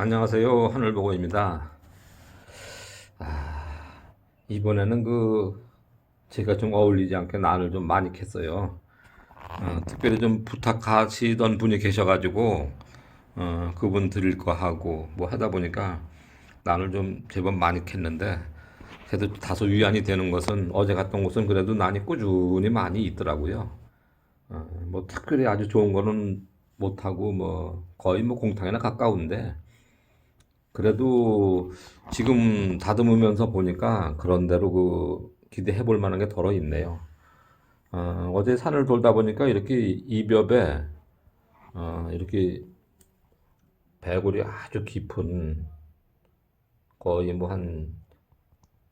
안녕하세요. 하늘보고입니다. 아, 이번에는 그 제가 좀 어울리지 않게 난을 좀 많이 캤어요. 어, 특별히 좀 부탁하시던 분이 계셔가지고 어, 그분 드릴 거 하고 뭐 하다 보니까 난을 좀 제법 많이 캤는데 그래도 다소 위안이 되는 것은 어제 갔던 곳은 그래도 난이 꾸준히 많이 있더라고요. 어, 뭐 특별히 아주 좋은 거는 못하고 뭐 거의 뭐 공탕이나 가까운데 그래도 지금 다듬으면서 보니까 그런 대로 그 기대해 볼 만한 게 덜어 있네요. 어, 어제 산을 돌다 보니까 이렇게 이벽에 어, 이렇게 배골이 아주 깊은 거의 뭐 한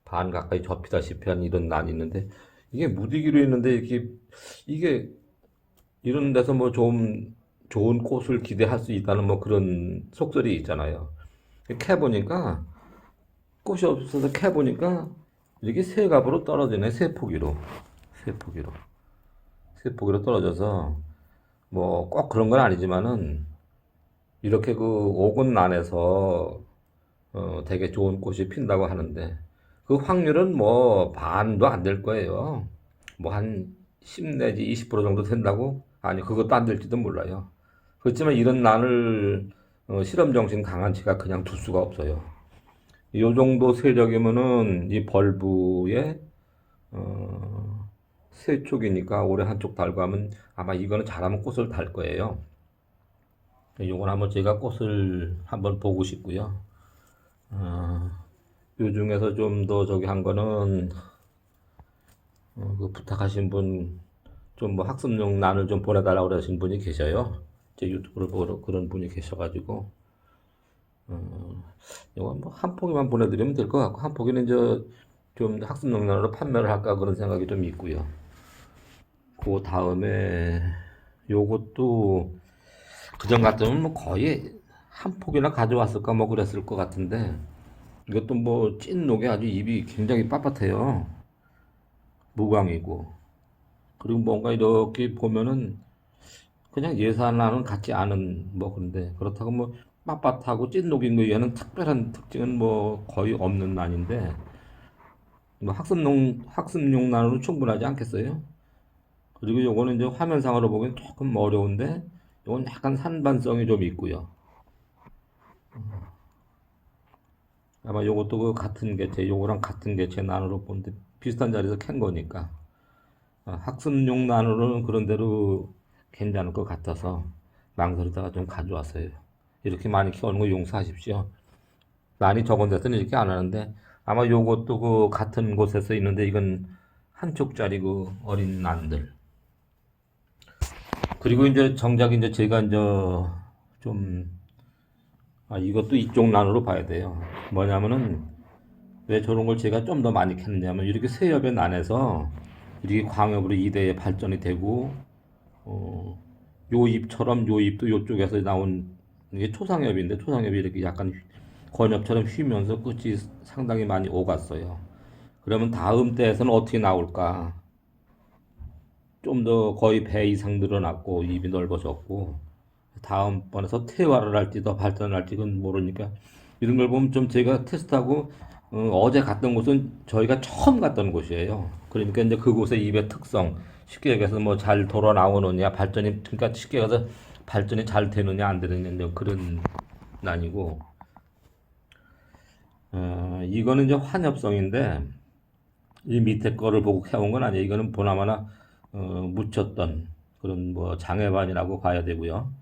반 가까이 접히다시피 한 이런 난이 있는데 이게 무디기로 있는데 이렇게 이게 이런 데서 뭐 좀 좋은 꽃을 기대할 수 있다는 뭐 그런 속설이 있잖아요. 캐 보니까 꽃이 없어서 캐 보니까 이렇게 세 갑으로 떨어지네 세 포기로 세 포기로 세 포기로 떨어져서 뭐 꼭 그런 건 아니지만은 이렇게 그 오군 안에서 어 되게 좋은 꽃이 핀다고 하는데 그 확률은 뭐 반도 안 될 거예요. 뭐 한 10 내지 20% 정도 된다고? 아니 그것도 안 될지도 몰라요. 그렇지만 이런 난을 어, 실험 정신 강한 치가 그냥 둘 수가 없어요. 이 정도 세력이면은 이 벌브에 어, 세 쪽이니까 올해 한쪽 달고 하면 아마 이거는 잘하면 꽃을 달 거예요. 요건 한번 제가 꽃을 한번 보고 싶고요. 어, 요 중에서 좀 더 저기 한 거는 어, 그 부탁하신 분 좀 뭐 학습용 난을 좀 보내달라고 그러신 분이 계셔요. 제 유튜브를 보러 그런 분이 계셔가지고 어, 이건 뭐한 포기만 보내드리면 될 것 같고 한 포기는 이제 좀 학습 용량으로 판매를 할까 그런 생각이 좀 있고요. 그 다음에 요것도 그전 같으면 뭐 거의 한 포기나 가져왔을까 뭐 그랬을 것 같은데 이것도 뭐 찐 녹에 아주 입이 굉장히 빳빳해요. 무광이고 그리고 뭔가 이렇게 보면은 그냥 예산과는 같지 않은 뭐 그런데 그렇다고 뭐 빳빳하고 찐녹인 거에 는 특별한 특징은 뭐 거의 없는 난인데 뭐 학습용 학습용 난으로 충분하지 않겠어요? 그리고 요거는 이제 화면상으로 보기엔 조금 어려운데 요건 약간 산반성이 좀 있고요. 아마 요것도 그 같은 개체, 요거랑 같은 개체 난으로 보는데 비슷한 자리에서 캔 거니까 어, 학습용 난으로는 그런 대로 괜찮을 것 같아서 망설이다가 좀 가져왔어요. 이렇게 많이 키우는 거 용서하십시오. 난이 적은 데서는 이렇게 안 하는데 아마 요것도 그 같은 곳에서 있는데 이건 한쪽짜리 그 어린 난들. 그리고 이제 정작 이제 제가 이제 좀 아, 이것도 이쪽 난으로 봐야 돼요. 뭐냐면은 왜 저런 걸 제가 좀 더 많이 캤느냐면 이렇게 세엽의 난에서 이렇게 광역으로 이대에 발전이 되고 어, 요 잎처럼 요 잎도 요쪽에서 나온 이게 초상엽인데 초상엽이 이렇게 약간 권엽처럼 휘면서 끝이 상당히 많이 오갔어요. 그러면 다음 때에서는 어떻게 나올까? 좀 더 거의 배 이상 늘어났고 입이 넓어졌고 다음번에서 퇴화를 할지 더 발전을 할지 그건 모르니까 이런 걸 보면 좀 제가 테스트하고 어, 제 갔던 곳은 저희가 처음 갔던 곳이에요. 그러니까 이제 그곳의 입의 특성 쉽게 얘기해서 뭐 잘 돌아 나오느냐 발전이 그러니까 쉽게 얘기해서 발전이 잘 되느냐 안 되느냐 그런 난이고 어, 이거는 이제 환엽성인데 이 밑에 거를 보고 해온 건 아니에요. 이거는 보나마나 어, 묻혔던 그런 뭐 장애반이라고 봐야 되고요.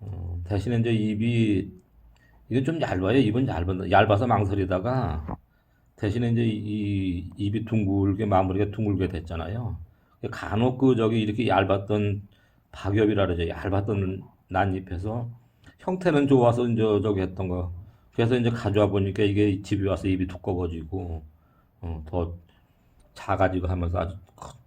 어, 대신에 이제 입이 이게 좀 얇아요. 입은 얇은 얇아서 망설이다가 대신에 이제 이 입이 둥글게 마무리가 둥글게 됐잖아요. 간혹 그 저기 이렇게 얇았던 박엽이라 그러죠. 얇았던 난잎에서 형태는 좋아서 이제 저기 했던 거. 그래서 이제 가져와 보니까 이게 집에 와서 입이 두꺼워지고 어, 더 작아지고 하면서 아주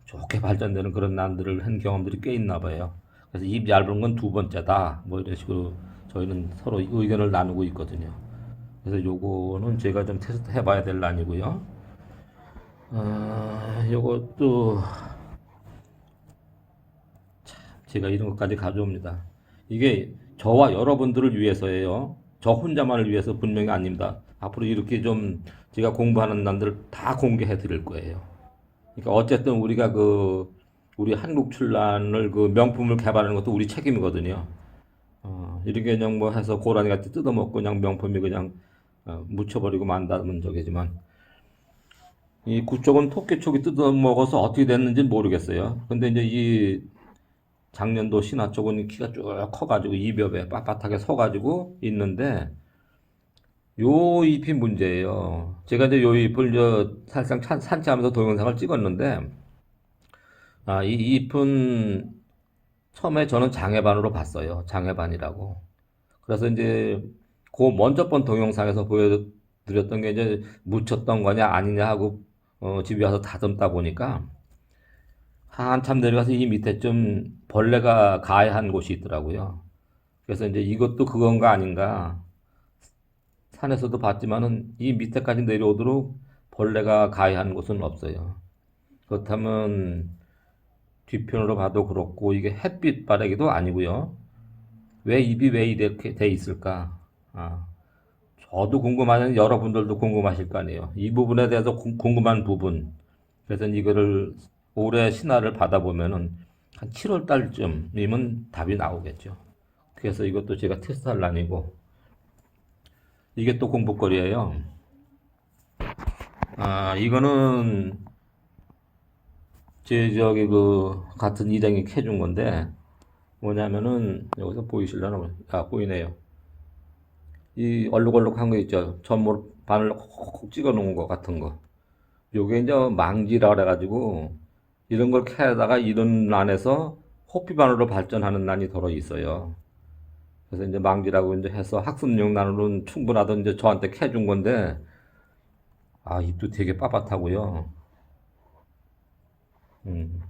좋게 발전되는 그런 난들을 한 경험들이 꽤 있나 봐요. 그래서 입 얇은 건 두 번째다. 뭐 이런 식으로 저희는 서로 의견을 나누고 있거든요. 그래서 요거는 제가 좀 테스트 해봐야 될 난이고요. 아, 요것도 참 제가 이런 것까지 가져옵니다. 이게 저와 여러분들을 위해서예요. 저 혼자만을 위해서 분명히 아닙니다. 앞으로 이렇게 좀 제가 공부하는 난들 다 공개해 드릴 거예요. 그러니까 어쨌든 우리가 그 우리 한국 출란을 그 명품을 개발하는 것도 우리 책임이거든요. 어, 이렇게 그냥 뭐 해서 고라니 같이 뜯어먹고 그냥 명품이 그냥 어, 묻혀버리고 만다는 적이지만 이 구쪽은 토끼촉이 뜯어먹어서 어떻게 됐는지 모르겠어요. 근데 이제 이 작년도 신화 쪽은 키가 쭉 커가지고 이벽에 빳빳하게 서가지고 있는데 요 잎이 문제예요. 제가 이제 요 잎을 저 살짝 산- 산치하면서 동영상을 찍었는데 아, 이 잎은 처음에 저는 장애반으로 봤어요. 장애반이라고. 그래서 이제 그 먼저 번 동영상에서 보여드렸던 게 이제 묻혔던 거냐 아니냐 하고 어, 집에 와서 다듬다 보니까 한참 내려가서 이 밑에 좀 벌레가 가해한 곳이 있더라고요. 그래서 이제 이것도 그건가 아닌가 산에서도 봤지만은 이 밑에까지 내려오도록 벌레가 가해한 곳은 없어요. 그렇다면 뒤편으로 봐도 그렇고 이게 햇빛 바래기도 아니고요. 왜 입이 왜 이렇게 돼 있을까? 아, 저도 궁금하는 여러분들도 궁금하실 거 아니에요. 이 부분에 대해서 궁- 궁금한 부분. 그래서 이거를 올해 신화를 받아보면은 한 7월 달쯤이면 답이 나오겠죠. 그래서 이것도 제가 테스트할 난이고 이게 또 공부거리예요. 아, 이거는 제 저기 그 같은 일행이 캐준 건데 뭐냐면은 여기서 보이실려나 아 보이네요. 이 얼룩얼룩한 거 있죠. 전부 바늘 콕콕콕 찍어 놓은 거 같은 거. 요게 이제 망지라 그래가지고 이런 걸 캐다가 이런 난에서 호피 바늘로 발전하는 난이 더러 있어요. 그래서 이제 망지라고 이제 해서 학습용 난으로는 충분하던 이제 저한테 캐준 건데 아 잎도 되게 빳빳하고요. 음,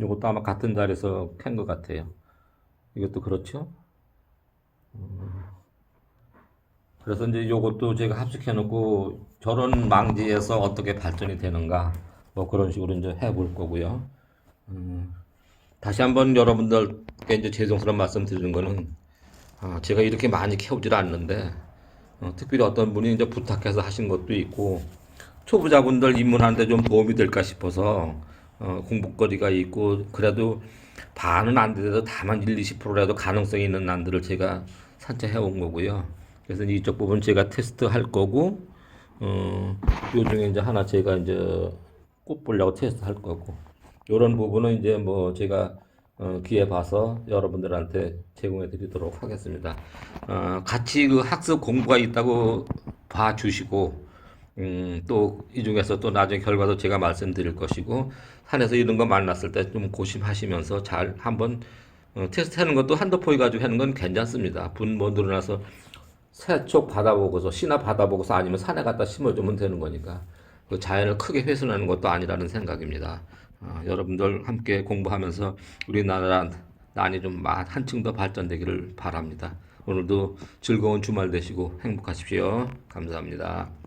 요것도 아마 같은 자리에서 캔 것 같아요. 이것도 그렇죠? 그래서 이제 요것도 제가 합식해 놓고 저런 망지에서 어떻게 발전이 되는가 뭐 그런 식으로 이제 해볼 거고요. 음, 다시 한번 여러분들께 이제 죄송스러운 말씀 드리는 거는 아, 제가 이렇게 많이 캐오질 않는데 어, 특별히 어떤 분이 이제 부탁해서 하신 것도 있고 초보자분들 입문하는데 좀 도움이 될까 싶어서 어, 공부거리가 있고 그래도 반은 안 되더라도 다만 1, 20%라도 가능성이 있는 난들을 제가 산책해 온 거고요. 그래서 이쪽 부분 제가 테스트 할 거고 어, 요 중에 이제 하나 제가 이제 꽃 보려고 테스트 할 거고 요런 부분은 이제 뭐 제가 어, 기회 봐서 여러분들한테 제공해 드리도록 하겠습니다. 어, 같이 그 학습 공부가 있다고 봐 주시고 음, 또 이 중에서 또 나중에 결과도 제가 말씀드릴 것이고 산에서 이런 거 만났을 때 좀 고심하시면서 잘 한번 어, 테스트 하는 것도 한두 포기 가지고 하는 건 괜찮습니다. 분뭐 늘어나서 세촉 받아보고서 씨나 받아보고서 아니면 산에 갖다 심어주면 되는 거니까 그 자연을 크게 훼손하는 것도 아니라는 생각입니다. 어, 여러분들 함께 공부하면서 우리나라 난이 좀 마- 한층 더 발전되기를 바랍니다. 오늘도 즐거운 주말 되시고 행복하십시오. 감사합니다.